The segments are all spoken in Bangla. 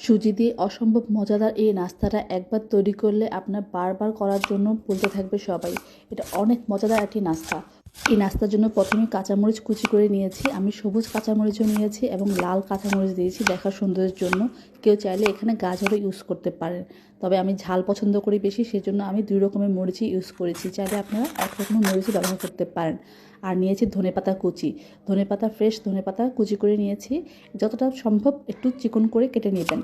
সুজি দিয়ে অসম্ভব মজাদার এই নাস্তাটা একবার তৈরি করলে আপনার বারবার করার জন্য বলতে থাকবে সবাই। এটা অনেক মজাদার একটি নাস্তা। এই নাস্তার জন্য প্রথমে কাঁচামরিচ কুচি করে নিয়েছি। আমি সবুজ কাঁচামরিচও নিয়েছি এবং লাল কাঁচামরিচ দিয়েছি দেখার সৌন্দর্যের জন্য। কেউ চাইলে এখানে গাজরও ইউজ করতে পারেন। তবে আমি ঝাল পছন্দ করি বেশি, সেজন্য আমি দুই রকমের মরিচই ইউজ করেছি। চাইলে আপনারা এক রকমের মরিচই ব্যবহার করতে পারেন। আর নিয়েছি ধনেপাতা কুচি। ধনেপাতা ফ্রেশ ধনেপাতা কুচি করে নিয়েছি। যতটা সম্ভব একটু চিকন করে কেটে নেবেন।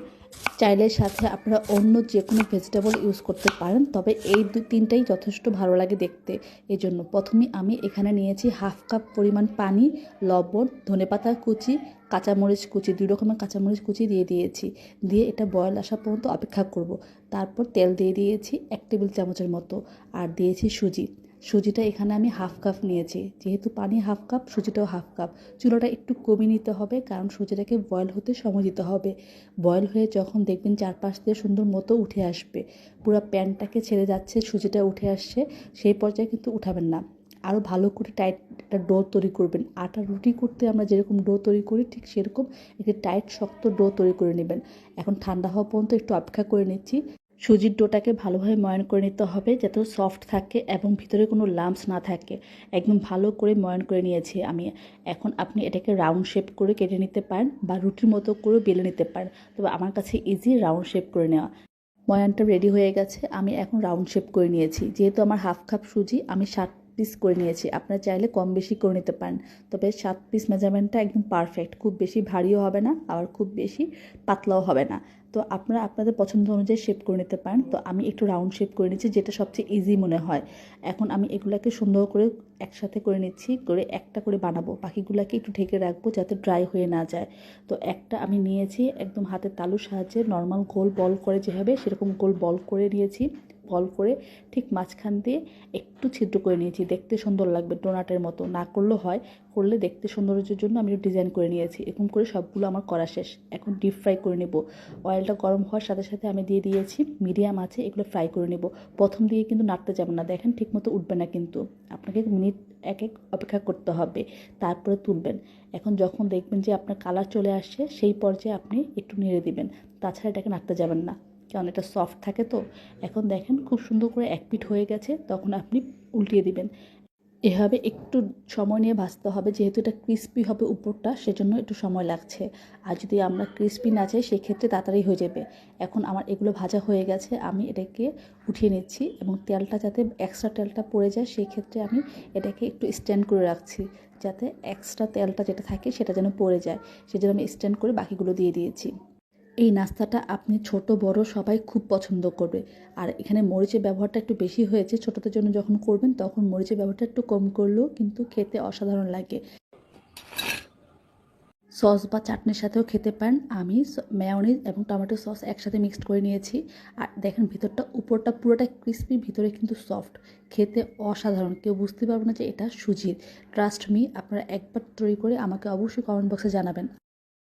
চাইলে সাথে আপনারা অন্য যে কোনো ভেজিটেবল ইউজ করতে পারেন, তবে এই দু, তিনটাই যথেষ্ট ভালো লাগে দেখতে। এই জন্য প্রথমে আমি এখানে নিয়েছি হাফ কাপ পরিমাণ পানি, লবণ, ধনেপাতা কুচি, কাঁচামরিচ কুচি, দুই রকমের কাঁচামরিচ কুচি দিয়ে দিয়েছি। দিয়ে এটা বয়েল আসা পর্যন্ত অপেক্ষা করব। তারপর তেল দিয়ে দিয়েছি এক টেবিল চামচের মতো। আর দিয়েছি সুজি। সুজিটা এখানে আমি হাফ কাপ নিয়েছি। যেহেতু পানি হাফ কাপ, সুজিটাও হাফ কাপ। চুলাটা একটু কমিয়ে নিতে হবে, কারণ সুজিটাকে বয়েল হতে সময় দিতে হবে। বয়েল হয়ে যখন দেখবেন চারপাশ দিয়ে সুন্দর মতো উঠে আসবে। পুরো প্যানটাকে ছেড়ে যাচ্ছে, সুজিটা উঠে আসছে। সেই পর্যায়ে কিন্তু উঠাবেন না। আরও ভালো করে টাইট একটা ডো তৈরি করবেন। আটা রুটি করতে আমরা যেরকম ডো তৈরি করি, ঠিক সেরকম একটি টাইট শক্ত ডো তৈরি করে নেবেন। এখন ঠান্ডা হওয়া পর্যন্ত একটু অপেক্ষা করে নিচ্ছি। সুজির ডোটাকে ভালোভাবে ময়ন করে নিতে হবে যাতে সফট থাকে এবং ভিতরে কোনো লাম্পস না থাকে। একদম ভালো করে ময়ন করে নিয়েছি আমি। এখন আপনি এটাকে রাউন্ড শেপ করে কেটে নিতে পারেন বা রুটির মতো করে বেলে নিতে পারেন। তবে আমার কাছে ইজি রাউন্ড শেপ করে নেওয়া। ময়ানটা রেডি হয়ে গেছে, আমি এখন রাউন্ড শেপ করে নিয়েছি। যেহেতু আমার হাফ কাপ সুজি, আমি সাত পিস করে নিয়েছি। আপনারা চাইলে কম বেশি করে নিতে পারেন। তবে সাত পিস মেজারমেন্টটা একদম পারফেক্ট খুব বেশি ভারীও হবে না, আবার খুব বেশি পাতলাও হবে না। তো আপনারা আপনাদের পছন্দ অনুযায়ী শেপ করে নিতে পারেন। তো আমি একটু রাউন্ড শেপ করে নিচ্ছি, যেটা সবচেয়ে ইজি মনে হয়। এখন আমি এগুলাকে সুন্দর করে একসাথে করে নিচ্ছি, করে একটা করে বানাবো। বাকিগুলোকে একটু ঢেকে রাখব যাতে ড্রাই হয়ে না যায়। তো একটা আমি নিয়েছি একদম হাতের তালুর সাহায্যে নর্মাল গোল বল করে যেভাবে, সেরকম গোল বল করে নিয়েছি। বল করে ঠিক মাঝখান দিয়ে একটু ছিদ্র করে নিয়েছি। দেখতে সুন্দর লাগবে ডোনাটের মতো। না করলেও হয়। করলে দেখতে সৌন্দর্যের জন্য আমি ডিজাইন করে নিয়েছি। এরকম করে সবগুলো আমার করা শেষ। এখন ডিপ ফ্রাই করে নেব। অয়েলটা গরম হওয়ার সাথে সাথে আমি দিয়ে দিয়েছি মিডিয়াম আছে, এগুলো ফ্রাই করে নেব। প্রথম দিয়ে কিন্তু নাড়তে যাবেন না। দেখেন ঠিকমতো উঠবে না কিন্তু। আপনাকে মিনিট এক এক অপেক্ষা করতে হবে। তারপরে তুলবেন। এখন যখন দেখবেন যে আপনার কালার চলে আসছে, সেই পর্যায়ে আপনি একটু নেড়ে দিবেন। তাছাড়া এটাকে নাড়তে যাবেন না। কারণ এটা সফট থাকে তো। এখন দেখেন খুব সুন্দর করে এক পিঠ হয়ে গেছে, তখন আপনি উল্টিয়ে দিবেন। এভাবে একটু সময় নিয়ে ভাজতে হবে, যেহেতু এটা ক্রিস্পি হবে উপরটা, সেজন্য একটু সময় লাগছে। আর যদি আমরা ক্রিস্পি না চাই, সেক্ষেত্রে তাড়াতাড়ি হয়ে যাবে। এখন আমার এগুলো ভাজা হয়ে গেছে, আমি এটাকে উঠিয়ে নিচ্ছি এবং তেলটা যাতে এক্সট্রা তেলটা পড়ে যায় সেই ক্ষেত্রে আমি এটাকে একটু স্ট্যান্ড করে রাখছি, যাতে এক্সট্রা তেলটা যেটা থাকে সেটা যেন পড়ে যায়। সেজন্য আমি স্ট্যান্ড করে বাকিগুলো দিয়ে দিয়েছি। এই নাস্তাটা আপনি ছোট, বড় সবাই খুব পছন্দ করবে। আর এখানে মরিচের ব্যবহারটা একটু বেশি হয়েছে, ছোটদের জন্য যখন করবেন তখন মরিচের ব্যবহারটা একটু কম করলেও কিন্তু খেতে অসাধারণ লাগে। সস বা চাটনির সাথেও খেতে পারেন। আমি মেয়নিজ এবং টমেটো সস একসাথে মিক্সড করে নিয়েছি। আর দেখেন ভিতরটা, উপরটা পুরোটা ক্রিস্পি ভিতরে কিন্তু সফট খেতে অসাধারণ। কেউ বুঝতে পারবে না যে এটা সুজির। ট্রাস্ট মি আপনারা একবার তৈরি করে আমাকে অবশ্যই কমেন্ট বক্সে জানাবেন।